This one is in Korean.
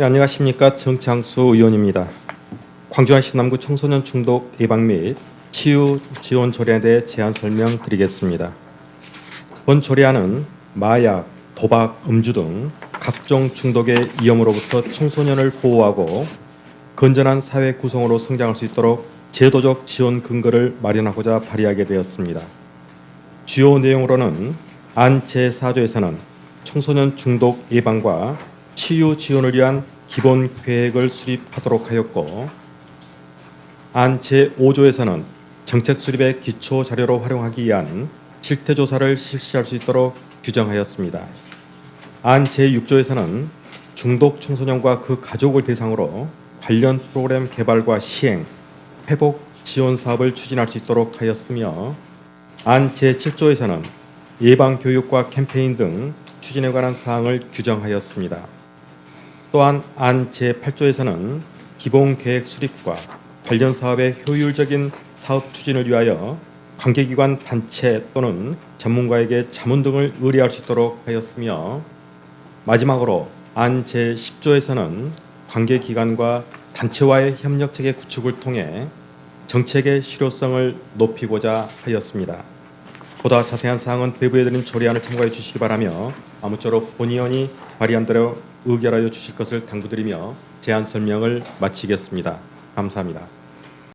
네, 안녕하십니까 정창수 의원입니다. 광주시 남구 청소년 중독 예방 및 치유 지원 조례에 대해 제안 설명드리겠습니다. 본 조례안은 마약, 도박, 음주 등 각종 중독의 위험으로부터 청소년을 보호하고 건전한 사회 구성으로 성장할 수 있도록 제도적 지원 근거를 마련하고자 발의하게 되었습니다. 주요 내용으로는 안 제4조에서는 청소년 중독 예방과 치유 지원을 위한 기본 계획을 수립하도록 하였고 안 제5조에서는 정책 수립의 기초 자료로 활용하기 위한 실태 조사를 실시할 수 있도록 규정하였습니다. 안 제6조에서는 중독 청소년과 그 가족을 대상으로 관련 프로그램 개발과 시행, 회복 지원 사업을 추진할 수 있도록 하였으며 안 제7조에서는 예방 교육과 캠페인 등 추진에 관한 사항을 규정하였습니다. 또한 안 제8조에서는 기본 계획 수립과 관련 사업의 효율적인 사업 추진을 위하여 관계기관 단체 또는 전문가에게 자문 등을 의뢰할 수 있도록 하였으며 마지막으로 안 제10조에서는 관계기관과 단체와의 협력 체계 구축을 통해 정책의 실효성을 높이고자 하였습니다. 보다 자세한 사항은 배부해드린 조례안을 참고해 주시기 바라며 아무쪼록 본 의원이 발의한 대로 의결하여 주실 것을 당부드리며 제안 설명을 마치겠습니다. 감사합니다.